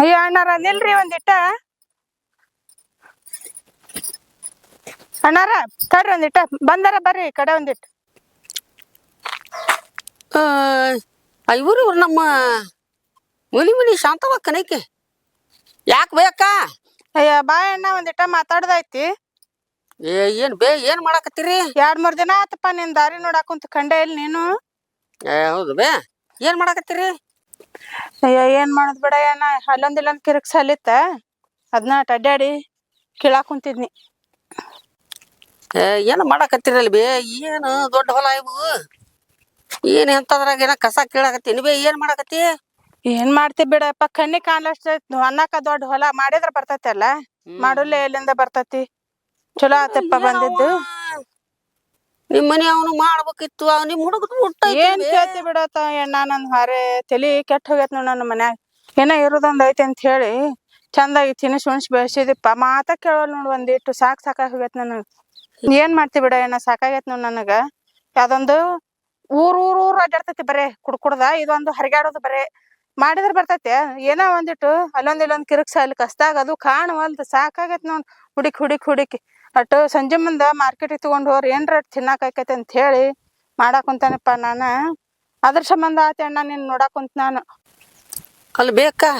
ಅಯ್ಯೋ ಅಣ್ಣಾರ ನಿಲ್ರಿ ಒಂದಿಟ್ಟ. ಅಣ್ಣಾರ ತಡ್ರಿ ಒಂದಿಟ್ಟ. ಬಂದಾರ ಬರ್ರಿ ಕಡೆ ಒಂದಿಟ್ಟು. ಐವರು ಇವ್ರು ನಮ್ಮ ಮುನಿ ಮುನಿ ಶಾಂತವ ಕನೈಕೆ ಯಾಕೆ ಬೇಕ ಅಯ್ಯ ಬಾ ಅಣ್ಣ ಒಂದಿಟ್ಟ ಮಾತಾಡ್ದೈತಿ ಏ ಏನ್ ಬೇ ಏನ್ ಮಾಡಾಕತ್ತೀರಿ? ಎರಡ್ ಮೂರ್ ದಿನ ಆತಪ್ಪ ನಿನ್ ದಾರಿ ನೋಡಾಕುಂತ ಕಂಡೆ ಇಲ್ಲ ನೀನು. ಏ ಹೌದು ಬೇ. ಏನ್ ಮಾಡಾಕತ್ತೀರಿ? ಅಯ್ಯೋ ಏನ್ ಮಾಡೋದ್ ಬಿಡ ಏನ ಅಲ್ಲೊಂದ್ ಇಲ್ಲೊಂದ್ ಅಲ್ಲಿತ್ತ. ಅದನ್ನ ಅಡ್ಡಾಡಿ ಕೀಳಾಕ್ ಕುಂತಿದ್ನಿ. ಏನ್ ಮಾಡಾಕತ್ತೀರಲ್ಲ ಬೇ? ಏನು ದೊಡ್ಡ ಹೊಲ ಇವು? ಏನ್ ಎಂತದ್ರಾಗ ಏನ ಕಸ ಕೀಳಾಕತ್ತೀನಿ ಬೇ ಏನ್ ಮಾಡಾಕತ್ತಿ? ಏನ್ ಮಾಡ್ತಿ ಬಿಡಪ್ಪ ಕಣ್ಣಿ ಕಾಣ್ಲಷ್ಟ ಅನ್ನಕ ದೊಡ್ಡ ಹೊಲ ಮಾಡಿದ್ರ ಬರ್ತೈತಲ್ಲ. ಮಾಡುಲ್ಲೇ ಎಲ್ಲಿಂದ ಬರ್ತೈತಿ? ಚಲೋ ಆತಪ್ಪ ಬಂದಿದ್ದು. ನಿಮ್ ಮನಿ ಅವನು ಮಾಡ್ಬೇಕಿತ್ತು, ಅವ್ ನಿಮ್ ಏನ್ ಕೇಳ್ತಿ ಬಿಡತ್ತ ಎಣ್ಣ ನನ್ ಹಾರೆ ತಲಿ ಕೆಟ್ಟ ಹೋಗೈತ್ ನೋಡ್ ನನ್ನ ಮನ್ಯಾಗ. ಏನ ಇರೋದೊಂದ್ ಐತಿ ಅಂತ ಹೇಳಿ ಚಂದಾಗಿ ತಿನಿಸ್ ಉಣ್ಸ್ ಬೆಳ್ಸಿದಿಪ್ಪ ಮಾತ ಕೇಳೋಲ್ ನೋಡ್ ಒಂದಿಟ್ಟು ಸಾಕ್ ಸಾಕಾಗ್ ಹೋಗೈತ್ ನನಗ್. ಏನ್ ಮಾಡ್ತಿ ಬಿಡ ಏನ ಸಾಕಾಗೈತ್ ನೋಡ್ ನನಗ. ಯಾವ್ದೊಂದು ಊರ್ ಊರ್ ಊರ್ ಅಡ್ಡಾಡ್ತೈತಿ ಬರೇ, ಕುಡ್ಕುಡ್ದ, ಇದೊಂದು ಹರಿಗಾಡೋದು ಬರೇ. ಮಾಡಿದ್ರ ಬರ್ತೈತೆ, ಏನೋ ಒಂದಿಟ್ಟು ಅಲ್ಲೊಂದ್ ಇಲ್ಲೊಂದ್ ಕಿರಿಕ್ಸ ಅಲ್ಲಿ ಕಸ್ದಾಗ ಅದು ಕಾಣವಲ್ದು ಸಾಕಾಗೈತ್ ನೋಡ್ ಹುಡುಕಿ ಹುಡುಕಿ ಹುಡುಕಿ. ಅಟ್ಟು ಸಂಜೆ ಮುಂದೆ ಮಾರ್ಕೆಟಿಗೆ ತಗೊಂಡ್ ಹೋರ್ ಏನ್ರ ತಿನ್ನಾಕ ಆಕೈತಿ ಅಂತ ಹೇಳಿ ಮಾಡಾಕುಂತಾನಪ್ಪ ಕುಂತಾನಪ್ಪ ನಾನ. ಅದ್ರ ಸಂಬಂಧ ಆತ ಅಣ್ಣ ನಿನ್ನ ನೋಡಾಕ್ ಕುಂತ ನಾನು. ಅಲ್ಲಿ ಬೇಕಾ?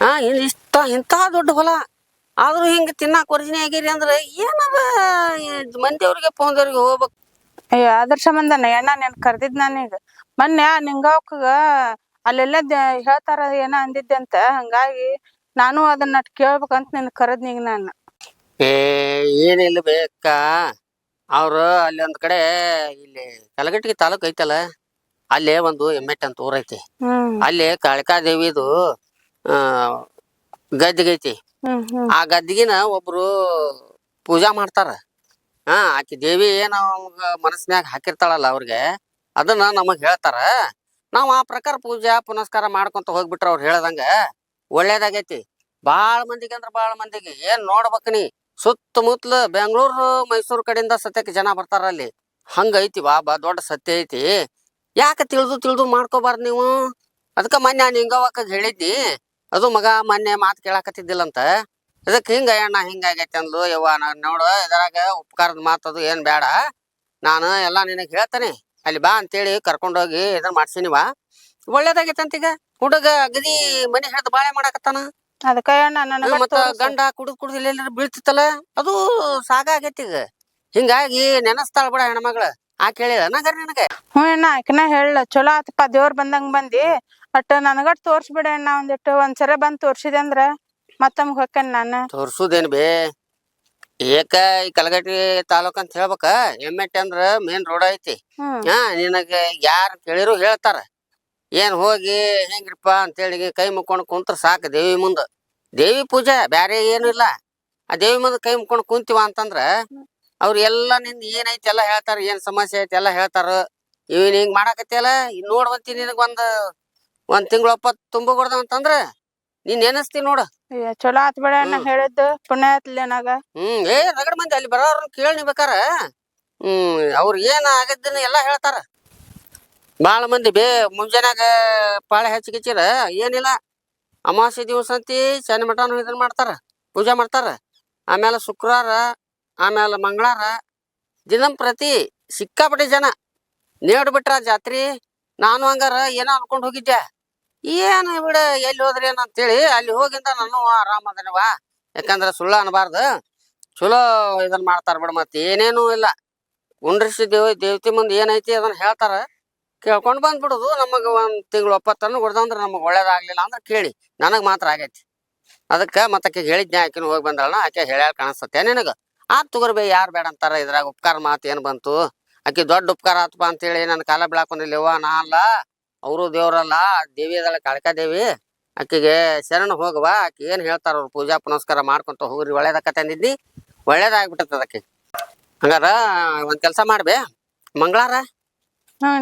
ಹಾ ಇಷ್ಟ ಇಂಥ ದೊಡ್ಡ ಹೊಲ. ಆದ್ರೂ ಹಿಂಗ ತಿನ್ನಾಕ ಒರಿಜಿನಿ ಆಗಿರಿ ಅಂದ್ರೆ ಏನದ ಮಂದಿ ಮಂದಿಯವ್ರಿಗೆ ಪೋಂದವ್ರಿಗೆ ಹೋಗ್ಬೇಕು? ಅಯ್ಯ ಅದ್ರ ಸಂಬಂಧ ಅಣ್ಣ ನೀನ್ ಕರ್ದಿದ್ ನಾನೀಗ. ಮೊನ್ನೆ ನಿಂಗಾವ್ಕಗ ಅಲ್ಲೆಲ್ಲ ಹೇಳ್ತಾರ ಏನ ಅಂದಿದ್ದೆ ಅಂತ. ಹಂಗಾಗಿ ನಾನು ಅದನ್ನ ಕೇಳ್ಬೇಕಂತ ನಿನ್ ಕರದ್ ನೀಗ ನಾನು. ಏ ಏನಿಲ್ಲ ಬೇಕ. ಅವ್ರು ಅಲ್ಲಿ ಒಂದ್ ಕಡೆ ಇಲ್ಲಿ ಕಲಗಟ್ಟಿಗೆ ತಾಲೂಕ್ ಐತಲ್ಲ ಅಲ್ಲೇ ಒಂದು ಎಮ್ಮೆಟ್ ಅಂತ ಊರೈತಿ ಹ್ಮ್. ಅಲ್ಲಿ ಕಾಳಿಕಾದೇವಿದು ಆ ಗದ್ದಿಗೆ ಐತಿ. ಹ್ಮ್ ಹ್ಮ್. ಆ ಗದ್ದಿಗಿನ ಒಬ್ರು ಪೂಜಾ ಮಾಡ್ತಾರ. ಹಾ ಆಕಿ ದೇವಿ ಏನ ಮನಸ್ನ್ಯಾಗ ಹಾಕಿರ್ತಾಳಲ್ಲ ಅವ್ರಿಗೆ ಅದನ್ನ ನಮಗ್ ಹೇಳ್ತಾರ. ನಾವ್ ಆ ಪ್ರಕಾರ ಪೂಜಾ ಪುನಸ್ಕಾರ ಮಾಡ್ಕೊಂತ ಹೋಗ್ಬಿಟ್ರ ಅವ್ರು ಹೇಳ್ದಂಗ ಒಳ್ಳೇದಾಗೈತಿ. ಬಾಳ ಮಂದಿಗೆ ಅಂದ್ರ ಬಾಳ ಮಂದಿಗೆ ಏನ್ ನೋಡ್ಬೇಕ್ ನೀ? ಸುತ್ತಮುತ್ತಲ ಬೆಂಗಳೂರು, ಮೈಸೂರು ಕಡೆಯಿಂದ ಸತ್ಯಕ್ಕೆ ಜನ ಬರ್ತಾರ ಅಲ್ಲಿ. ಹಂಗೈತಿ ಬಾಬಾ ದೊಡ್ಡ ಸತ್ಯ ಐತಿ. ಯಾಕೆ ತಿಳಿದು ತಿಳಿದು ಮಾಡ್ಕೋಬಾರ್ದು ನೀವು? ಅದಕ್ಕೆ ಮೊನ್ನೆ ನಿಂಗವ್ವಕ್ಕ ಹೇಳಿದ್ದಿ. ಅದು ಮಗ ಮೊನ್ನೆ ಮಾತು ಕೇಳಾಕತ್ತಿದ್ದಿಲ್ಲಂತ. ಅದಕ್ಕೆ ಹಿಂಗ, ಅಣ್ಣ ಹಿಂಗಾಗೈತೆ ಅಂದ್ಲು. ಯವ್ವ, ನಾನು ನೋಡು, ಇದರಾಗ ಉಪಕಾರದ ಮಾತು ಅದು ಏನು ಬೇಡ ನಾನು ಎಲ್ಲ ನಿನಗೆ ಹೇಳ್ತೇನೆ. ಅಲ್ಲಿ ಬಾ ಅಂತೇಳಿ ಕರ್ಕೊಂಡೋಗಿ ಇದನ್ನ ಮಾಡ್ಸಿನಿವ ಒಳ್ಳೇದಾಗೈತೆ ಅಂತೀಗ ಹುಡುಗ ಅಗದಿ ಮನೆ ಹಿಡಿದು ಬಾಳೆ ಮಾಡಾಕತ್ತಾನ. ಅದಕ್ಕ ಅಣ್ಣ ನನಗ ಮತ್ತ ಗಂಡ ಕುಡಿದ್ ಕುಡಿದ್ ಏನಾರ ಬೀಳ್ತಿತ್ತಲ್ಲ? ಅದು ಸಾಗ ಆಗೇತಿ ಈಗ. ಹಿಂಗಾಗಿ ನೆನಸ್ತಾಳ ಬಿಡ ಹೆಣ್ಮಗಳ. ಆ ಕೇಳಿ ನಿನಗೆ? ಹ್ಞೂ ಅಣ್ಣ ಆಕಿನ ಹೇಳ ಚಲೋ ಆತಪ್ಪ ದೇವ್ರ ಬಂದಂಗ ಬಂದಿ. ಅಟ್ಟ ನನಗಟ್ ತೋರ್ಸ್ಬಿಡ ಅಣ್ಣ ಒಂದಿಟ್ಟು ಒಂದ್ಸರಿ ಬಂದ್ ತೋರ್ಸಿದೆ ಅಂದ್ರ ಮತ್ತೊಮ್ಮೆ ಹೊಕ್ಕೇನ್ ನಾನು? ತೋರ್ಸುದೇನ್ ಬೇ. ಏಕ ಈ ಕಲಗಟ್ಟಿ ತಾಲೂಕ್ ಅಂತ ಹೇಳ್ಬೇಕ. ಎಮ್ಮೆಟ್ಟಿ ಅಂದ್ರ ಮೇನ್ ರೋಡ್ ಐತಿ. ಹ್ಮ್. ಹಾ ನಿನಗ ಯಾರ್ ಕೇಳಿರು ಹೇಳ್ತಾರ. ಏನ್ ಹೋಗಿ ಹೆಂಗ್ರಿಪ್ಪ ಅಂತೇಳಿ ಕೈ ಮುಕ್ಕೊಂಡು ಕುಂತ್ರ ಸಾಕು ದೇವಿ ಮುಂದ. ದೇವಿ ಪೂಜೆ ಬ್ಯಾರೆ ಏನು ಇಲ್ಲ. ಆ ದೇವಿ ಮುಂದ ಕೈ ಮುಕ್ಕೊಂಡು ಕುಂತೀವ ಅಂತಂದ್ರ ಅವ್ರ ಎಲ್ಲ ನಿಂದ ಏನೈತಿ ಎಲ್ಲಾ ಹೇಳ್ತಾರ ಏನ್ ಸಮಸ್ಯೆ ಐತಿ ಎಲ್ಲಾ ಹೇಳ್ತಾರ. ಇವನ್ ಹಿಂಗ್ ಮಾಡಾಕತ್ತಿಯಲ್ಲ ಇನ್ ನೋಡ್ವಂತಿ ನಿನಗ್ ಒಂದ್ ಒಂದ್ ತಿಂಗಳ ಒಪ್ಪತ್ ತುಂಬ ಅಂತಂದ್ರ ನೀನ್ ನೆನಸ್ತಿ ನೋಡ. ಚಲೋ ಆತ್ ಬಿಡ ಹೇಳಿದ್ ಹೇಳಿದ್ದು. ಪುಣ್ಯ ಆತ್ಲಿ ಹ್ಮ್ ಏ ರಗಡ ಮಂದಿ ಅಲ್ಲಿ ಬರೋರ್ನ ಕೇಳ್ ನೀ ಬೇಕಾರ. ಹ್ಮ್ ಅವ್ರ ಏನ್ ಆಗದ್ದನ್ನ ಎಲ್ಲಾ ಹೇಳ್ತಾರ. ಬಾಳ ಮಂದಿ ಬೇ ಮುಂಜಾನೆಗ ಪಾಳೆ ಹಚ್ಚಿಗಿಚ್ಚಿರ, ಏನಿಲ್ಲ. ಅಮಾವಾಸ್ಯ ದಿವಸ ಅಂತಿ ಶನಿ ಮಠನು ಇದನ್ನ ಮಾಡ್ತಾರ, ಪೂಜೆ ಮಾಡ್ತಾರ. ಆಮೇಲೆ ಶುಕ್ರವಾರ ಆಮೇಲೆ ಮಂಗಳವಾರ. ದಿನಂಪ್ರತಿ ಸಿಕ್ಕಾಪಟ್ಟೆ ಜನ. ನೇಡ್ಬಿಟ್ರ ಜಾತ್ರಿ, ನಾನು ಹಂಗಾರ ಏನೋ ಅನ್ಕೊಂಡು ಹೋಗಿದ್ದೆ. ಏನು ಬಿಡ, ಎಲ್ಲಿ ಹೋದ್ರಿ ಅಂತ ಹೇಳಿ ಅಲ್ಲಿ ಹೋಗಿಂದ ನಾನು ಆರಾಮ ಅದನವ ಯಾಕಂದ್ರ ಸುಳ್ಳ ಅನ್ಬಾರ್ದು. ಚಲೋ ಇದನ್ನ ಮಾಡ್ತಾರ ಬಿಡ ಮತ್ತೆ ಏನೇನು ಇಲ್ಲ. ಉಂಡ್ರಿಸಿ ದೇವ, ದೇವತೆ ಮುಂದೆ ಏನೈತಿ ಅದನ್ನ ಹೇಳ್ತಾರ. ಕೇಳ್ಕೊಂಡ್ ಬಂದ್ಬಿಡುದು. ನಮಗೆ ಒಂದ್ ತಿಂಗಳು ಒಪ್ಪತ್ತನ್ನು ಹೊಡೆದಂದ್ರೆ ನಮಗೆ ಒಳ್ಳೇದಾಗ್ಲಿಲ್ಲ ಅಂದ್ರೆ ಕೇಳಿ. ನನಗೆ ಮಾತ್ರ ಆಗೈತಿ. ಅದಕ್ಕೆ ಮತ್ತ ಆಕೆ ಹೇಳಿದ್ನೆ, ಆಕಿನ ಹೋಗಿ ಬಂದಳಣ ಆಕೆ ಹೇಳ್ಯಾಳ ಕಾಣಿಸ್ತತೆ ನಿನಗೆ. ಆತ್ ತಗೋರ್ಬೇ ಯಾರ್ ಬೇಡ ಅಂತಾರ ಇದ್ರಾಗ ಉಪಕಾರ ಮಾತು ಏನು ಬಂತು? ಆಕೆ ದೊಡ್ಡ ಉಪಕಾರ ಆತಪ್ಪ ಅಂತೇಳಿ ನನ್ನ ಕಾಲ ಬೀಳಾಕೊಂಡಿಲ್ಲವ ನಾ ಅಲ್ಲ, ಅವರು ದೇವ್ರಲ್ಲ, ದೇವಿ ಅದಲ್ಲ ಕಾಳಿಕಾ ದೇವಿ. ಆಕಿಗೆ ಶರಣ ಹೋಗವ ಆಕೆ ಏನು ಹೇಳ್ತಾರ ಅವ್ರು, ಪೂಜಾ ಪುನಸ್ಕಾರ ಮಾಡ್ಕೊಂತ ಹೋಗ್ರಿ ಒಳ್ಳೇದಕ್ಕ ತಂದಿದ್ದಿ ಒಳ್ಳೇದಾಗ್ಬಿಟ್ಟದ ಅದಕ್ಕೆ. ಹಂಗಾರ ಒಂದು ಕೆಲಸ ಮಾಡ್ಬೇ, ಮಂಗಳಾರ.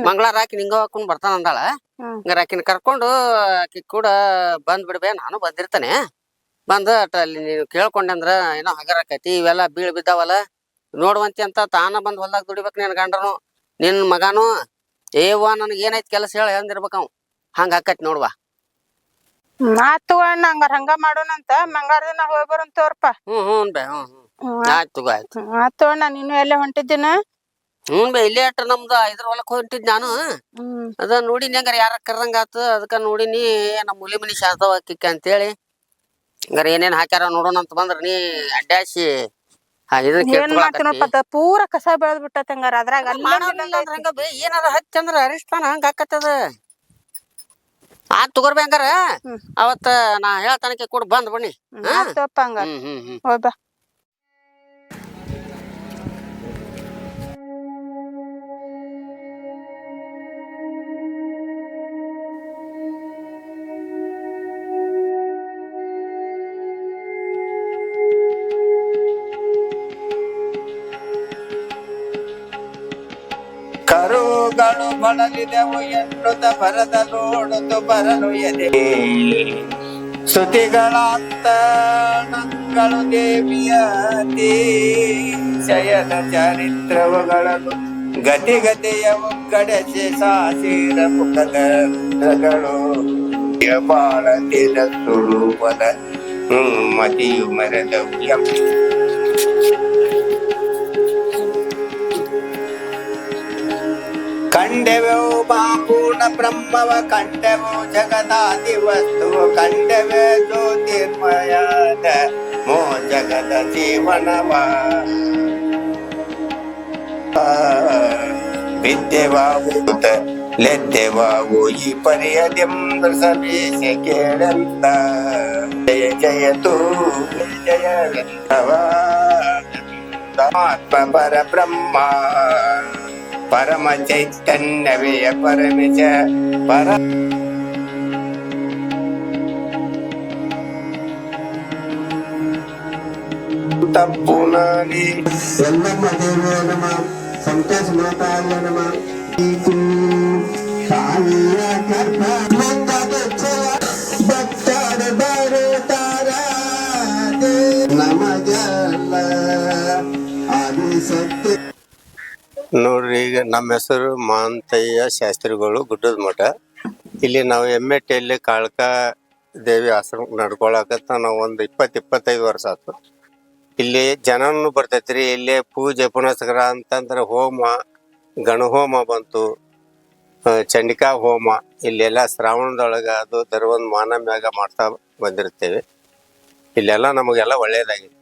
ಮಂಗಳಾರ ಆಕಿ ನಿಂಗ ಹಾಕೊಂಡ್ ಬರ್ತಾನ ಅಂದಾಳ. ಹ್ಮ್. ಹಂಗಾರ ಆಕಿನ ಕರ್ಕೊಂಡು ಆಕಿ ಕೂಡ ಬಂದ್ ಬಿಡ್ಬೇ ನಾನು ಬಂದಿರ್ತಾನೆ. ಬಂದ ಅಟ್ ಅಲ್ಲಿ ನೀನು ಕೇಳ್ಕೊಂಡೆ ಅಂದ್ರ ಏನೋ ಹಗರ ಆಕೈತಿ ಇವೆಲ್ಲ ಬೀಳ್ ಬಿದ್ದಾವಲ್ಲ. ನೋಡುವಂತಿ ಅಂತ ತಾನ ಬಂದ್ ಹೊಲ್ದಾಗ ದುಡಿಬೇಕು ನಿನ್ ಗಂಡನು ನಿನ್ ಮಗನು. ಏವ ನನಗೆ ಏನೈತಿ ಕೆಲಸ ಹೇಳ ಅಂದಿರ್ಬೇಕು ಅವ್. ಹಂಗ ಆಕೈತಿ ನೋಡ್ವಾ. ಮಾತು ಅಣ್ಣ ಹಂಗಾರ ಹಂಗ ಮಾಡೋಣಂತ ಮಂಗಾರ ದಿನ ಹೋಗಿ ಬರೋಣ ಹ್ಮ್ ಹ್ಮ್ ಬೇ ಹ್ಞೂ ಹ್ಮ್. ಆಯ್ತು ಆಯ್ತು. ಹ್ಮ್ ಅಣ್ಣ ನೀನು ಎಲ್ಲೇ ಹೊಂಟಿದ್ದೀನ? ಹ್ಞೂ ಬೇ ಇಲ್ಲೇ ಅಟ್ಟ ನಮ್ದು ಇದ್ರ ಹೊಲಕ್ ಹೊಂಟಿದ್ ನಾನು. ಹ್ಮ್. ಅದ ನೋಡಿನಿ ಹಂಗಾರ ಯಾರ ಕರ್ದಂಗ ಆತು ಅದಕ್ಕ ನೋಡಿನಿ ನಮ್ಮ ಮುಲಿ ಮನಿ ಶಾಂತವ ಕಿಕ್ಕ ಅಂತೇಳಿ. ಹಂಗಾರ ಏನೇನ್ ಹಾಕ್ಯಾರ ನೋಡೋಣ ಅಂತ ಬಂದ್ರ ನೀ ಅಡ್ಡಾಸಿ ಹಾ ಇದನ್ನ ಏನ್ ಮಾಡ್ತೀನಪ್ಪ ಅದ? ಪೂರ ಕಸ ಬೆಳೆದ್ ಬಿಟ್ಟತ್ ಹಂಗಾರ ಅದ್ರಾಗ ಅಲ್ಲೇ ಮಾಡೋದಿಲ್ಲ ಅಂದ್ರ ಹಂಗ ಬೇ ಏನಾರ ಹಚ್ಚಂದ್ರ ಅರಿಸ್ತಾನ ಹಂಗ ಆಕತ್ತದ ಆತ್ ತಗೋರ್ಬೇ ಹಂಗಾರ ಹ್ಮ್. ಅವತ್ತ ನಾ ಹೇಳ್ತಾನಕ್ಕೆ ಕೂಡ ಬಂದ್ ಬನ್ನಿ. ಹಾ? ಆತಪ್ಪ ಹಂಗಾರ. ಹ್ಮ್ ಹ್ಮ್ ಹ್ಮ್. ಹೋಗ್ ಬಾ. ಕರುಗಳು ಬಳಲಿದೆವು ಎನ್ನುತ್ತ ಬರದ ನೋಡುತ್ತು ಬರಲು ಎದೆ ಸ್ತುತಿಗಳಾಂತಣಗಳು ದೇವಿಯ ಶಯನ ಚರಿತ್ರವುಗಳನ್ನು ಗತಿಗತಿಯ ಒಗ್ಗಡೆಸಿ ಸಾಸಿರ ಮುಖಗಳು ಬಾಳದಿನ ಸ್ವರೂಪದ ಮತಿಯು ಮರೆದವು ಕಂಡೆವು ಬಾಪೂರ್ಣ ಬ್ರಹ್ಮವ ಕಂಡೆವು ಜಗದಾದಿ ವಸ್ತು ಕಂಡೆವೆ ಜ್ಯೋತಿರ್ಮಯಾದ ಮೋ ಜಗದ ಜೀವನವ ವಿದ್ಯೆವಾಗುತ್ತ ಲೆದ್ದೆವಾವು ಈ ಪರಿಯದೆಂಬ ಸಭೇಶ ಕೇಳಂತ ಜಯ ಜಯತು ಜಯ ಆತ್ಮ ಪರ ಬ್ರಹ್ಮ ಪರಮ ಚೈತನ್ಯವೇ ಪರಮಿಜ ಪರ ತಪ್ಪು ನಾನೇ ಎಲ್ಲಮ್ಮ ದೇವೋ ನಮ ಸಂತೋಷ ಮಾತಾಯ ನಮ ನೋಡ್ರಿ, ಈಗ ನಮ್ಮ ಹೆಸರು ಮಾಂತಯ್ಯ ಶಾಸ್ತ್ರಿಗಳು, ಗುಡ್ಡದ ಮಠ. ಇಲ್ಲಿ ನಾವು ಎಮ್ಮೆ ಟೆಲ್ಲಿ ಕಾಳಕ ದೇವಿ ಆಶ್ರಮ ನಡ್ಕೊಳಕತ್ತ ನಾವು ಒಂದು ಇಪ್ಪತ್ತು, ಇಪ್ಪತ್ತೈದು ವರ್ಷ ಆಯ್ತು ಇಲ್ಲಿ ಜನನು ಬರ್ತೈತ್ರಿ, ಇಲ್ಲಿ ಪೂಜೆ, ಪುನಸ್ಕಾರ ಅಂತಂದ್ರೆ ಹೋಮ, ಗಣಹೋಮ ಬಂತು. ಚಂಡಿಕಾ ಹೋಮ, ಇಲ್ಲೆಲ್ಲ ಶ್ರಾವಣದೊಳಗೆ ಅದು ಒಂದು ಮಾನ ಮ್ಯಾಗ ಮಾಡ್ತಾ ಬಂದಿರ್ತೇವೆ. ಇಲ್ಲೆಲ್ಲ ನಮಗೆಲ್ಲ ಒಳ್ಳೇದಾಗಿದೆ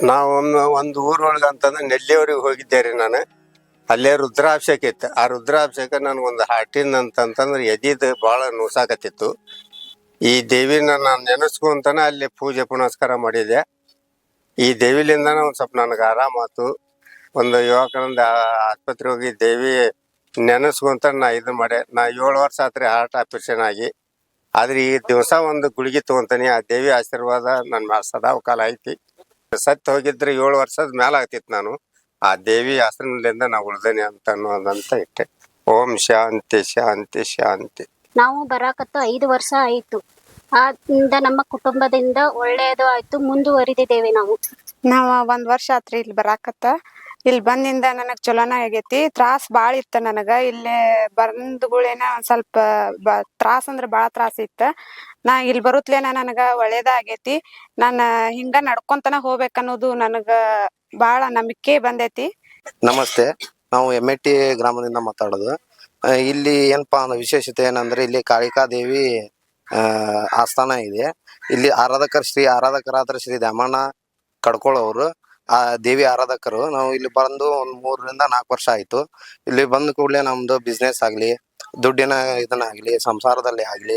ನಾವು ಒಂದು ಊರೊಳಗೆ ಅಂತಂದ್ರೆ ನೆಲ್ಲಿಯವ್ರಿಗೆ ಹೋಗಿದ್ದೆ ರೀ ನಾನು. ಅಲ್ಲೇ ರುದ್ರಾಭಿಷೇಕ ಇತ್ತು. ಆ ರುದ್ರಾಭಿಷೇಕ ನನಗೊಂದು ಹಾಟಿನ ಅಂತಂತಂದ್ರೆ ಎದಿದ್ ಭಾಳ ನುಸಾಕತ್ತಿತ್ತು. ಈ ದೇವಿನ ನಾನು ನೆನೆಸ್ಕೊಂತಾನೆ ಅಲ್ಲಿ ಪೂಜೆ ಪುನಸ್ಕಾರ ಮಾಡಿದೆ. ಈ ದೇವಿಲಿಂದ ಒಂದು ಸ್ವಲ್ಪ ನನಗೆ ಆರಾಮಾತು ಒಂದು ಯುವಕನಿಂದ ಆಸ್ಪತ್ರೆ ಹೋಗಿ ದೇವಿ ನೆನೆಸ್ಕೊಂತ ನಾ ಇದು ಮಾಡೆ. ನಾ ಏಳು ವರ್ಷ ಆತ್ರಿ ಹಾರ್ಟ್ ಆಪರೇಷನ್ ಆಗಿ. ಆದ್ರೆ ಈ ದಿವಸ ಒಂದು ಗುಳಿಗೆ ತಗೊಂತಾನೆ. ಆ ದೇವಿ ಆಶೀರ್ವಾದ ನನ್ನ ಸದಾವಕಾಲ ಸದಾ ಕಾಲ ಐತಿ. ಸತ್ತು ಹೋಗಿದ್ರೆ ಏಳು ವರ್ಷದ ಮೇಲೆ ಆಗ್ತಿತ್ತು ನಾನು. ಆ ದೇವಿ ಆಶ್ರಮದಿಂದ ನಾವು ಉಳ್ದೇನೆ ಅಂತ ಅನ್ನೋದಂತ ಇಟ್ಟೆ. ಓಂ ಶಾಂತಿ ಶಾಂತಿ ಶಾಂತಿ. ನಾವು ಬರಾಕತ್ತ ಐದು ವರ್ಷ ಆಯ್ತು. ಆದಿಂದ ನಮ್ಮ ಕುಟುಂಬದಿಂದ ಒಳ್ಳೆಯದು ಆಯ್ತು ಮುಂದುವರಿದಿದ್ದೇವೆ ನಾವು. ನಾವು ಒಂದ್ ವರ್ಷ ಆತ್ರಿ ಇಲ್ಲಿ ಬರಾಕತ್ತ. ಇಲ್ಲಿ ಬಂದಿಂದ ನನಗ್ ಚಲೋನ ಆಗೇತಿ. ತ್ರಾಸ್ ಬಹಳ ಇತ್ತ ನನಗ. ಇಲ್ಲೇ ಬಂದ್ಗುಳೇನ ಒಂದ್ ಸ್ವಲ್ಪ ತ್ರಾಸ್ ಅಂದ್ರ ಬಾಳ ತ್ರಾಸ್ ಇತ್ತ. ನಾ ಇಲ್ಲಿ ಬರುತ್ಲೇನ ನನಗ ಒಳ್ಳೇದ ಆಗೇತಿ. ನಾನ ಹಿಂಗ ನಡ್ಕೊಂತನ ಹೋಗ್ಬೇಕನ್ನೋದು ನನಗ ಬಾಳ ನಂಬಿಕೆ ಬಂದೈತಿ. ನಮಸ್ತೆ. ನಾವು ಎಂ ಟಿ ಗ್ರಾಮದಿಂದ ಮಾತಾಡೋದು. ಇಲ್ಲಿ ಏನಪ್ಪಾ ಅನ್ನೋ ವಿಶೇಷತೆ ಏನಂದ್ರೆ ಇಲ್ಲಿ ಕಾಳಿಕಾ ದೇವಿ ಆ, ಆಸ್ಥಾನ ಇದೆ. ಇಲ್ಲಿ ಆರಾಧಕರ ಶ್ರೀ ಆರಾಧಕರಾದ ಶ್ರೀ ದ್ಯಾಮಣ್ಣ ಕಡ್ಕೊಳ್ಳೋರು ಆ ದೇವಿ ಆರಾಧಕರು, ನಾವು ಇಲ್ಲಿ ಬಂದು ಒಂದ್ ಮೂರರಿಂದ ನಾಲ್ಕು ವರ್ಷ ಆಯ್ತು. ಇಲ್ಲಿ ಬಂದ ಕೂಡಲೇ ನಮ್ದು ಬಿಸ್ನೆಸ್ ಆಗ್ಲಿ, ದುಡ್ಡಿನ ಇದನ್ನಾಗ್ಲಿ ಸಂಸಾರದಲ್ಲಿ ಆಗ್ಲಿ,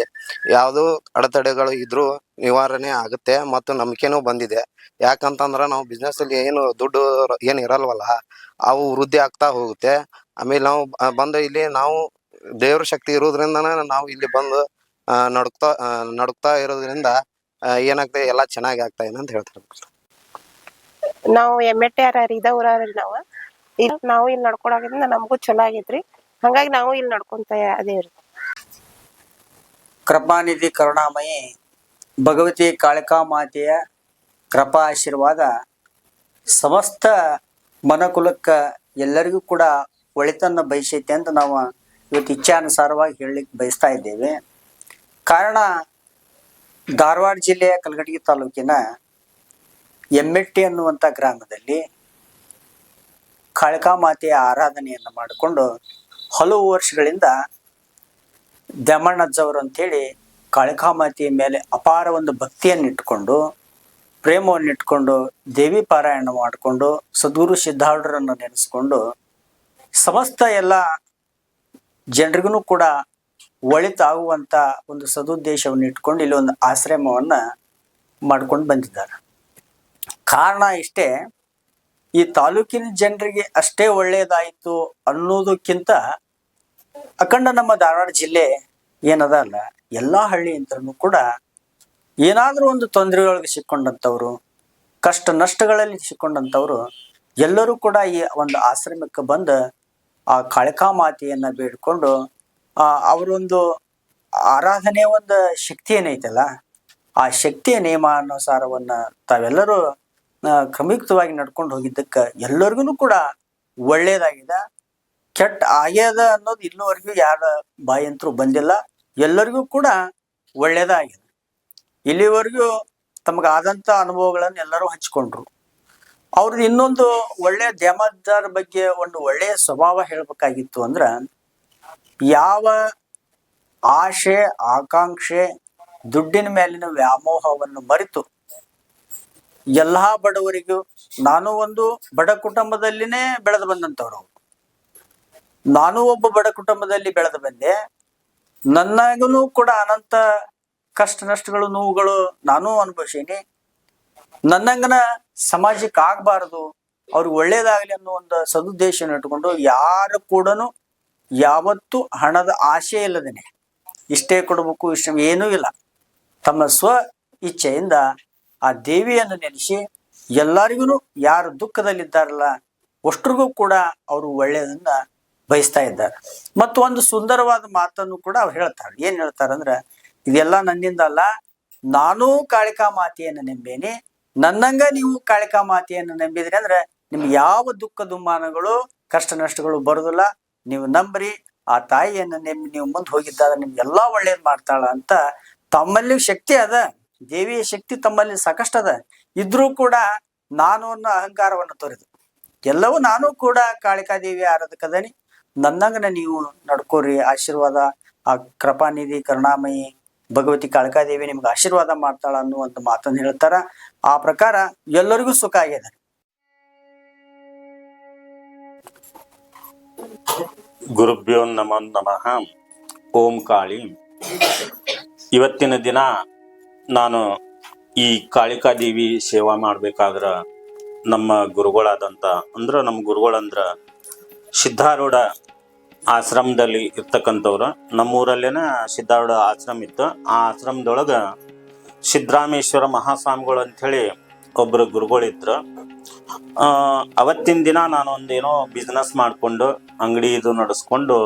ಯಾವ್ದು ಅಡೆತಡೆಗಳು ಇದ್ರೂ ನಿವಾರಣೆ ಆಗುತ್ತೆ ಮತ್ತು ನಂಬಿಕೆನೂ ಬಂದಿದೆ. ಯಾಕಂತಂದ್ರ ನಾವು ಬಿಸ್ನೆಸ್ ಅಲ್ಲಿ ಏನು ದುಡ್ಡು ಏನ್ ಇರಲ್ವಲ್ಲ, ಅವು ವೃದ್ಧಿ ಆಗ್ತಾ ಹೋಗುತ್ತೆ. ಆಮೇಲೆ ನಾವು ಬಂದು ಇಲ್ಲಿ ನಾವು ದೇವ್ರ ಶಕ್ತಿ ಇರೋದ್ರಿಂದ ನಾವು ಇಲ್ಲಿ ಬಂದು ನಡ್ಕ್ತಾ ನಡ್ಕ್ತಾ ಇರೋದ್ರಿಂದ ಏನಾಗ್ತದೆ, ಎಲ್ಲ ಚೆನ್ನಾಗಿ ಆಗ್ತಾ ಇದೆ ಅಂತ ಹೇಳ್ತಾರೆ. ನಾವು ಎಂ ಎಟ್ ಆರ್ ಆರ್ ನಾವು. ಇಲ್ ನಾವು ಇಲ್ಲಿ ನಡ್ಕೊಳೋದ್ರಿಂದ ನಮಗೂ ಚಲೋ ಆಗೈತ್ರಿ ಹಂಗಾಗಿ ನಾವು ಇಲ್ಲಿ ನಡ್ಕೊಂತ ಅದೇವ್ರಿ ಕೃಪಾನಿಧಿ ಕರುಣಾಮಯಿ, ಭಗವತಿ ಕಾಳಿಕಾ ಮಾತೆಯ ಕೃಪಾ ಆಶೀರ್ವಾದ ಸಮಸ್ತ ಮನಕುಲಕ್ಕ ಎಲ್ಲರಿಗೂ ಕೂಡ ಒಳಿತನ್ನ ಬಯಸೈತೆ ಅಂತ ನಾವು ಇವತ್ತು ಇಚ್ಛಾನುಸಾರವಾಗಿ ಹೇಳಲಿಕ್ಕೆ ಬಯಸ್ತಾ ಇದ್ದೇವೆ. ಕಾರಣ ಧಾರವಾಡ ಜಿಲ್ಲೆಯ ಕಲಘಟಗಿ ತಾಲೂಕಿನ ಎಮ್ಮೆಟ್ಟಿ ಅನ್ನುವಂಥ ಗ್ರಾಮದಲ್ಲಿ ಕಾಳಿಕಾ ಮಾತೆಯ ಆರಾಧನೆಯನ್ನು ಮಾಡಿಕೊಂಡು ಹಲವು ವರ್ಷಗಳಿಂದ ದಮಣ್ಣಜ್ಜವರು ಕಾಳಿಕಾ ಮಾತೆಯ ಮೇಲೆ ಅಪಾರ ಒಂದು ಭಕ್ತಿಯನ್ನು ಇಟ್ಕೊಂಡು, ಪ್ರೇಮವನ್ನು ಇಟ್ಕೊಂಡು, ದೇವಿ ಪಾರಾಯಣ ಮಾಡಿಕೊಂಡು, ಸದ್ಗುರು ಸಿದ್ಧಾರ್ಢರನ್ನು ನೆನೆಸ್ಕೊಂಡು ಸಮಸ್ತ ಎಲ್ಲ ಜನರಿಗೂ ಕೂಡ ಒಳಿತಾಗುವಂತ ಒಂದು ಸದುದ್ದೇಶವನ್ನು ಇಟ್ಕೊಂಡು ಇಲ್ಲಿ ಒಂದು ಆಶ್ರಮವನ್ನ ಮಾಡ್ಕೊಂಡು ಬಂದಿದ್ದಾರೆ. ಕಾರಣ ಇಷ್ಟೇ, ಈ ತಾಲೂಕಿನ ಜನರಿಗೆ ಅಷ್ಟೇ ಒಳ್ಳೆಯದಾಯಿತು ಅನ್ನೋದಕ್ಕಿಂತ ಅಖಂಡ ನಮ್ಮ ಧಾರವಾಡ ಜಿಲ್ಲೆ ಏನದ ಅಲ್ಲ, ಎಲ್ಲಾ ಹಳ್ಳಿಯಿಂದಲೂ ಕೂಡ ಏನಾದರೂ ಒಂದು ತೊಂದರೆಯೊಳಗೆ ಸಿಕ್ಕೊಂಡಂಥವ್ರು, ಕಷ್ಟ ನಷ್ಟಗಳಲ್ಲಿ ಸಿಕ್ಕೊಂಡಂಥವ್ರು, ಎಲ್ಲರೂ ಕೂಡ ಈ ಒಂದು ಆಶ್ರಮಕ್ಕೆ ಬಂದು ಆ ಕಾಳಿಕಾ ಮಾತೆಯನ್ನ ಬೇಡಿಕೊಂಡು ಅವರೊಂದು ಆರಾಧನೆ ಒಂದು ಶಕ್ತಿ ಏನೈತಲ್ಲ ಆ ಶಕ್ತಿಯ ನಿಯಮಾನುಸಾರವನ್ನ ತಾವೆಲ್ಲರೂ ಆ, ಕ್ರಮಯುಕ್ತವಾಗಿ ನಡ್ಕೊಂಡು ಹೋಗಿದ್ದಕ್ಕೆ ಎಲ್ಲರಿಗೂ ಕೂಡ ಒಳ್ಳೇದಾಗಿದೆ. ಕೆಟ್ಟ ಆಗ್ಯದ ಅನ್ನೋದು ಇನ್ನೂವರೆಗೂ ಯಾರ ಬಾಯಂತರೂ ಬಂದಿಲ್ಲ. ಎಲ್ಲರಿಗೂ ಕೂಡ ಒಳ್ಳೇದಾಗಿದೆ. ಇಲ್ಲಿವರೆಗೂ ತಮಗಾದಂಥ ಅನುಭವಗಳನ್ನು ಎಲ್ಲರೂ ಹಚ್ಚಿಕೊಂಡ್ರು ಅವ್ರದ್ದು ಇನ್ನೊಂದು ಒಳ್ಳೆಯ ದ್ಯಾಮದಾರ ಬಗ್ಗೆ ಒಂದು ಒಳ್ಳೆಯ ಸ್ವಭಾವ ಹೇಳ್ಬೇಕಾಗಿತ್ತು ಅಂದ್ರ ಯಾವ ಆಶೆ ಆಕಾಂಕ್ಷೆ ದುಡ್ಡಿನ ಮೇಲಿನ ವ್ಯಾಮೋಹವನ್ನು ಮರೆತು ಎಲ್ಲಾ ಬಡವರಿಗೂ ನಾನು ಒಂದು ಬಡ ಕುಟುಂಬದಲ್ಲಿನೇ ಬೆಳೆದು ಬಂದಂಥವ್ರು. ಅವ್ರು. ನಾನು ಒಬ್ಬ ಬಡ ಕುಟುಂಬದಲ್ಲಿ ಬೆಳೆದು ಬಂದೆ. ನನ್ನಾಗೂ ಕೂಡ ಅನಂತ ಕಷ್ಟ ನಷ್ಟಗಳು, ನೋವುಗಳು ನಾನು ಅನುಭವಿಸೀನಿ. ನನ್ನಂಗನ ಸಮಾಜಕ್ಕೆ ಆಗ್ಬಾರ್ದು, ಅವ್ರಿಗೆ ಒಳ್ಳೇದಾಗಲಿ ಅನ್ನೋ ಒಂದು ಸದುದ್ದೇಶನ ಇಟ್ಕೊಂಡು ಯಾರು ಕೂಡ ಯಾವತ್ತೂ ಹಣದ ಆಶೆ ಇಲ್ಲದೇನೆ. ಇಷ್ಟೇ ಕೊಡಬೇಕು, ಇಷ್ಟ ಏನೂ ಇಲ್ಲ. ತಮ್ಮ ಸ್ವ ಇಚ್ಛೆಯಿಂದ ಆ ದೇವಿಯನ್ನು ನೆನೆಸಿ ಎಲ್ಲರಿಗೂ ಯಾರು ದುಃಖದಲ್ಲಿದ್ದಾರಲ್ಲ, ಅಷ್ಟ್ರಿಗೂ ಕೂಡ ಅವರು ಒಳ್ಳೆಯದನ್ನ ಬಯಸ್ತಾ ಇದ್ದಾರೆ. ಮತ್ತು ಒಂದು ಸುಂದರವಾದ ಮಾತನ್ನು ಕೂಡ ಅವ್ರು ಹೇಳ್ತಾರೆ. ಏನ್ ಹೇಳ್ತಾರಂದ್ರೆ ಇದೆಲ್ಲ ನನ್ನಿಂದ ಅಲ್ಲ, ನಾನೂ ಕಾಳಿಕಾ ಮಾತೆಯನ್ನು ನಂಬೇನಿ. ನನ್ನಂಗ ನೀವು ಕಾಳಿಕಾ ಮಾತೆಯನ್ನು ನಂಬಿದ್ರಿ ಅಂದ್ರೆ, ನಿಮ್ಗೆ ಯಾವ ದುಃಖ ದುಮ್ಮಾನಗಳು, ಕಷ್ಟ ನಷ್ಟಗಳು ಬರುದಿಲ್ಲ. ನೀವು ನಂಬ್ರಿ, ಆ ತಾಯಿಯನ್ನು ನೆಮ್ಮಿ ನೀವು ಮುಂದೆ ಹೋಗಿದ್ದಾಗ ನಿಮ್ಗೆಲ್ಲಾ ಒಳ್ಳೇದ್ ಮಾಡ್ತಾಳ ಅಂತ ತಮ್ಮಲ್ಲಿ ಶಕ್ತಿ ಅದ. ದೇವಿಯ ಶಕ್ತಿ ತಮ್ಮಲ್ಲಿ ಸಾಕಷ್ಟು ಅದ ಇದ್ರೂ ಕೂಡ ನಾನು ಅನ್ನೋ ಅಹಂಕಾರವನ್ನು ತೊರೆದು. ಎಲ್ಲವೂ ನಾನು ಕೂಡ ಕಾಳಿಕಾ ದೇವಿ ಆರಾಧಕದನಿ. ನನ್ನಂಗನ ನೀವು ನಡ್ಕೋರಿ, ಆಶೀರ್ವಾದ. ಆ ಕೃಪಾನಿಧಿ, ಕರುಣಾಮಯಿ, ಭಗವತಿ ಕಾಳಿಕಾದೇವಿ ನಿಮ್ಗೆ ಆಶೀರ್ವಾದ ಮಾಡ್ತಾಳ ಅನ್ನುವಂತ ಮಾತನ್ನು ಹೇಳ್ತಾರ. ಆ ಪ್ರಕಾರ ಎಲ್ಲರಿಗೂ ಸುಖ ಆಗಿದೆ ಗುರುಭ್ಯೋ ನಮೋ ನಮಃ. ಓಂ ಕಾಳಿ. ಇವತ್ತಿನ ದಿನ ನಾನು ಈ ಕಾಳಿಕಾದೇವಿ ಸೇವಾ ಮಾಡ್ಬೇಕಾದ್ರ ನಮ್ಮ ಗುರುಗಳಾದಂಥ ಅಂದ್ರೆ ನಮ್ಮ ಗುರುಗಳಂದ್ರ ಸಿದ್ಧಾರೂಢ ಆಶ್ರಮದಲ್ಲಿ ಇರ್ತಕ್ಕಂಥವ್ರು. ನಮ್ಮೂರಲ್ಲೇನ ಸಿದ್ಧಾರೂಢ ಆಶ್ರಮ ಇತ್ತು. ಆ ಆಶ್ರಮದೊಳಗ ಸಿದ್ದರಾಮೇಶ್ವರ ಮಹಾಸ್ವಾಮಿಗಳು ಅಂಥೇಳಿ ಒಬ್ಬರು ಗುರುಗಳಿದ್ರು. ಅವತ್ತಿನ ದಿನ ನಾನು ಒಂದೇನೋ ಬಿಸ್ನೆಸ್ ಮಾಡಿಕೊಂಡು ಅಂಗಡಿ ಇದು ನಡೆಸ್ಕೊಂಡು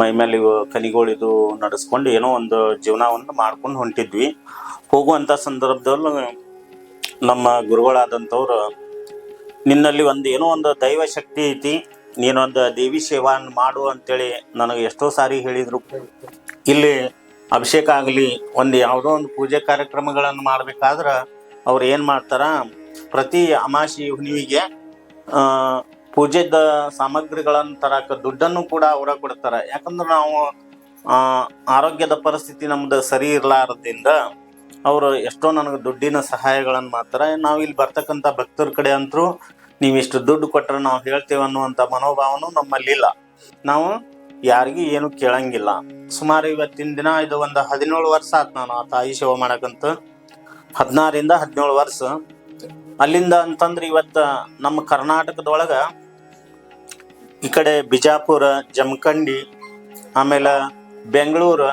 ಮೈ ಮೇಲೆ ಇವು ಕನಿಗಳಿದು ನಡೆಸ್ಕೊಂಡು ಏನೋ ಒಂದು ಜೀವನವನ್ನು ಮಾಡ್ಕೊಂಡು ಹೊಂಟಿದ್ವಿ. ಹೋಗುವಂಥ ಸಂದರ್ಭದಲ್ಲೂ ನಮ್ಮ ಗುರುಗಳಾದಂಥವ್ರು ನಿನ್ನಲ್ಲಿ ಒಂದು ಏನೋ ಒಂದು ದೈವ ಶಕ್ತಿ ಐತಿ ನೀನೊಂದು ದೇವಿ ಸೇವಾನ ಮಾಡು ಅಂತೇಳಿ ನನಗೆ ಎಷ್ಟೋ ಸಾರಿ ಹೇಳಿದರು. ಇಲ್ಲಿ ಅಭಿಷೇಕ ಆಗಲಿ, ಒಂದು ಯಾವುದೋ ಒಂದು ಪೂಜೆ ಕಾರ್ಯಕ್ರಮಗಳನ್ನು ಮಾಡಬೇಕಾದ್ರೆ ಅವ್ರು ಏನು ಮಾಡ್ತಾರೆ, ಪ್ರತಿ ಅಮಾಸಿ ಹುಣ್ಣಿಮೆಗೆ ಪೂಜೆದ ಸಾಮಗ್ರಿಗಳನ್ನು ತರಕ ದುಡ್ಡನ್ನು ಕೂಡ ಅವರ ಕೊಡ್ತಾರೆ. ಯಾಕಂದ್ರೆ ನಾವು ಆರೋಗ್ಯದ ಪರಿಸ್ಥಿತಿ ನಮ್ದು ಸರಿ ಇರ್ಲಾರದಿಂದ ಅವರು ಎಷ್ಟೋ ನನಗೆ ದುಡ್ಡಿನ ಸಹಾಯಗಳನ್ನು ಮಾಡ್ತಾರೆ. ನಾವು ಇಲ್ಲಿ ಬರ್ತಕ್ಕಂಥ ಭಕ್ತರ ಕಡೆ ಅಂತರೂ ನೀವು ಇಷ್ಟು ದುಡ್ಡು ಕೊಟ್ಟರೆ ನಾವು ಹೇಳ್ತೇವೆ ಅನ್ನುವಂಥ ಮನೋಭಾವನೂ ನಮ್ಮಲ್ಲಿಲ್ಲ. ನಾವು ಯಾರಿಗೂ ಏನು ಕೇಳಂಗಿಲ್ಲ. ಸುಮಾರು ಇವತ್ತಿನ ದಿನ ಇದು ಒಂದು ಹದಿನೇಳು ವರ್ಷ ಆತ್ ನಾನು ಆ ತಾಯಿ ಸೇವೆ ಮಾಡಕಂತ. ಹದಿನಾರಿಂದ ಹದಿನೇಳು ವರ್ಷ. ಅಲ್ಲಿಂದ ಅಂತಂದ್ರೆ ಇವತ್ತ ನಮ್ಮ ಕರ್ನಾಟಕದೊಳಗ ಈ ಕಡೆ ಬಿಜಾಪುರ, ಜಮಖಂಡಿ, ಆಮೇಲೆ ಬೆಂಗಳೂರು,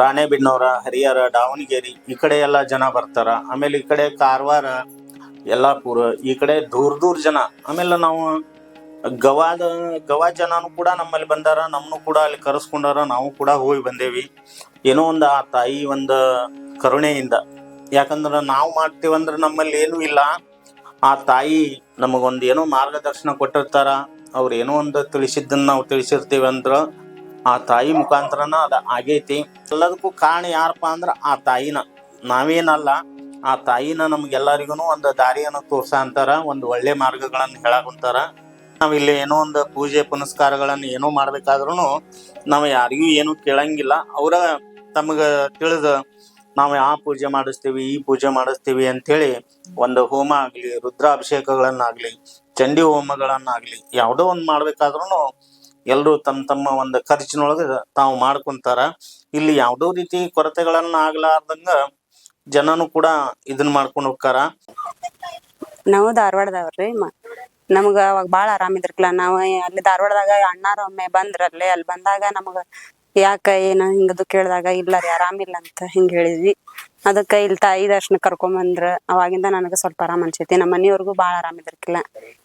ರಾಣೆಬೆನ್ನೂರ, ಹರಿಹರ, ದಾವಣಗೆರೆ ಈ ಕಡೆ ಎಲ್ಲ ಜನ ಬರ್ತಾರ. ಆಮೇಲೆ ಈ ಕಡೆ ಕಾರವಾರ, ಯಲ್ಲಾಪುರ ಈ ಕಡೆ ದೂರ ದೂರ ಜನ. ಆಮೇಲೆ ನಾವು ಗವಾದ, ಗವಾ ಜನನು ಕೂಡ ನಮ್ಮಲ್ಲಿ ಬಂದಾರ ನಮ್ಮನ್ನು ಕೂಡ ಅಲ್ಲಿ ಕರೆಸ್ಕೊಂಡಾರ, ನಾವು ಕೂಡ ಹೋಗಿ ಬಂದೇವಿ. ಏನೋ ಒಂದು ಆ ತಾಯಿ ಒಂದು ಕರುಣೆಯಿಂದ. ಯಾಕಂದ್ರೆ ನಾವು ಮಾಡ್ತೀವಂದ್ರೆ ನಮ್ಮಲ್ಲಿ ಏನೂ ಇಲ್ಲ. ಆ ತಾಯಿ ನಮಗೊಂದು ಏನೋ ಮಾರ್ಗದರ್ಶನ ಕೊಟ್ಟಿರ್ತಾರ. ಅವ್ರು ಏನೋ ಒಂದು ತಿಳಿಸಿದ್ದನ್ನ ನಾವು ತಿಳಿಸಿರ್ತೀವಿ ಅಂದ್ರೆ ಆ ತಾಯಿ ಮುಖಾಂತರನ ಅದ ಆಗೈತಿ. ಎಲ್ಲದಕ್ಕೂ ಕಾರಣ ಯಾರಪ್ಪ ಅಂದ್ರ ಆ ತಾಯಿನ. ನಾವೇನಲ್ಲ, ಆ ತಾಯಿನ ನಮ್ಗೆಲ್ಲರಿಗೂ ಒಂದು ದಾರಿಯನ್ನು ತೋರ್ಸ ಅಂತಾರ, ಒಂದು ಒಳ್ಳೆ ಮಾರ್ಗಗಳನ್ನ ಹೇಳಾಕುಂತಾರ ಇಲ್ಲಿ ಏನೋ ಒಂದು ಪೂಜೆ ಪುನಸ್ಕಾರಗಳನ್ನ ಏನೋ ಮಾಡ್ಬೇಕಾದ್ರೂ ನಾವು ಯಾರಿಗೂ ಏನು ಕೇಳಂಗಿಲ್ಲ. ಅವರ ತಮಗ ತಿಳಿದ ನಾವು ಆ ಪೂಜೆ ಮಾಡಿಸ್ತೀವಿ, ಈ ಪೂಜೆ ಮಾಡಿಸ್ತೀವಿ ಅಂತೇಳಿ ಒಂದು ಹೋಮ ಆಗ್ಲಿ, ರುದ್ರಾಭಿಷೇಕಗಳನ್ನಾಗ್ಲಿ ಚಂಡಿ ಹೋಮಗಳನ್ನಾಗ್ಲಿ ಯಾವುದೋ ಒಂದು ಮಾಡ್ಬೇಕಾದ್ರೂ ಎಲ್ಲರೂ ತಮ್ಮ ತಮ್ಮ ಒಂದು ಖರ್ಚಿನೊಳಗೆ ತಾವು ಮಾಡ್ಕೊಂತಾರ. ಇಲ್ಲಿ ಯಾವುದೋ ರೀತಿ ಕೊರತೆಗಳನ್ನ ಆಗ್ಲಾರ್ದಂಗ ಜನನು ಕೂಡ ಇದನ್ನ ಮಾಡ್ಕೊಂಡು ಹೋಗ್ತಾರ. ನಾವು ಧಾರವಾಡದವ್ರಿ ನಮ್ಗ ಅವಾಗ ಬಾಳ ಆರಾಮಿದ್ರಕ್ಲ ನಾವು ಅಲ್ಲಿ ಧಾರವಾಡದಾಗ ಅಣ್ಣಾರ ಒಮ್ಮೆ ಬಂದ್ರಲ್ಲಿ, ಅಲ್ಲಿ ಬಂದಾಗ ನಮಗ ಯಾಕ ಏನ ಹಿಂಗದು ಕೇಳಿದಾಗ ಇಲ್ಲ ರೀ ಆರಾಮಿಲ್ಲ ಅಂತ ಹಿಂಗ ಹೇಳಿದ್ವಿ. ಅದಕ್ಕ ಇಲ್ಲಿ ತಾಯಿ ದರ್ಶನ ಕರ್ಕೊಂಬಂದ್ರ ಅವಾಗಿಂದ ನನಗ ಸ್ವಲ್ಪ ಆರಾಮ್ ಅನ್ಸೈತಿ. ನಮ್ಮ ಮನಿಯವ್ರಿಗೂ ಬಾಳ ಆರಾಮಿದ್ರಕ್ಕಿಲ್ಲ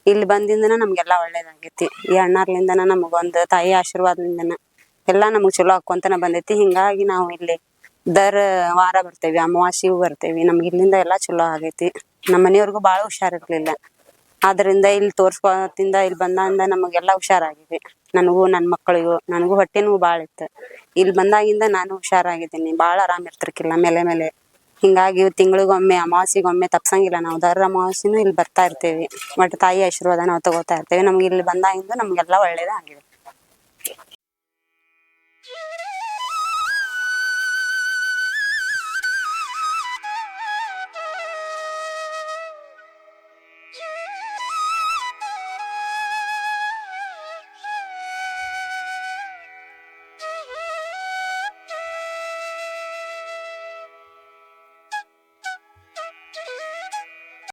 ಇಲ್ಲಿ ಬಂದಿಂದನ ನಮ್ಗೆಲ್ಲಾ ಒಳ್ಳೇದಾಗೈತಿ. ಈ ಅಣ್ಣಾರ್ಲಿಂದನ ನಮಗೊಂದ್ ತಾಯಿ ಆಶೀರ್ವಾದದಿಂದನ ಎಲ್ಲಾ ನಮಗ್ ಚಲೋ ಹಾಕೊಂತನ ಬಂದೈತಿ. ಹಿಂಗಾಗಿ ನಾವು ಇಲ್ಲಿ ದರ್ ವಾರ ಬರ್ತೇವಿ, ಅಮಾವಾಸ್ಯೆಗೂ ಬರ್ತೇವಿ. ನಮ್ಗೆ ಇಲ್ಲಿಂದ ಎಲ್ಲಾ ಚಲೋ ಆಗೈತಿ. ನಮ್ಮ ಮನೆಯವ್ರಿಗೂ ಬಾಳ ಹುಷಾರಿರ್ಲಿಲ್ಲ ಆದ್ರಿಂದ ಇಲ್ಲಿ ತೋರ್ಸ್ಕೊತಿಂದ ಇಲ್ಲಿ ಬಂದಾಗಿಂದ ನಮಗೆಲ್ಲ ಹುಷಾರಾಗಿದೆ ನನಗೂ ನನ್ನ ಮಕ್ಕಳಿಗೂ, ನನಗೂ ಹೊಟ್ಟೆ ನೋವು ಭಾಳ ಇತ್ತು. ಇಲ್ಲಿ ಬಂದಾಗಿಂದ ನಾನು ಹುಷಾರಾಗಿದ್ದೀನಿ. ಭಾಳ ಆರಾಮ್ ಇರ್ತಿರ್ಕಿಲ್ಲ, ಮೇಲೆ ಮೇಲೆ. ಹಿಂಗಾಗಿ ತಿಂಗಳಿಗೊಮ್ಮೆ, ಅಮಾವಾಸ್ಯೆಗೊಮ್ಮೆ ತಪ್ಸಂಗಿಲ್ಲ ನಾವು. ದರ ಅಮಾವಾಸ್ಯೆನೂ ಇಲ್ಲಿ ಬರ್ತಾ ಇರ್ತೀವಿ. ಬಟ್ ತಾಯಿ ಆಶೀರ್ವಾದ ನಾವು ತಗೋತಾ ಇರ್ತೀವಿ. ನಮ್ಗೆ ಇಲ್ಲಿ ಬಂದಾಗಿಂದ ನಮ್ಗೆಲ್ಲ ಒಳ್ಳೇದಾಗಿದೆ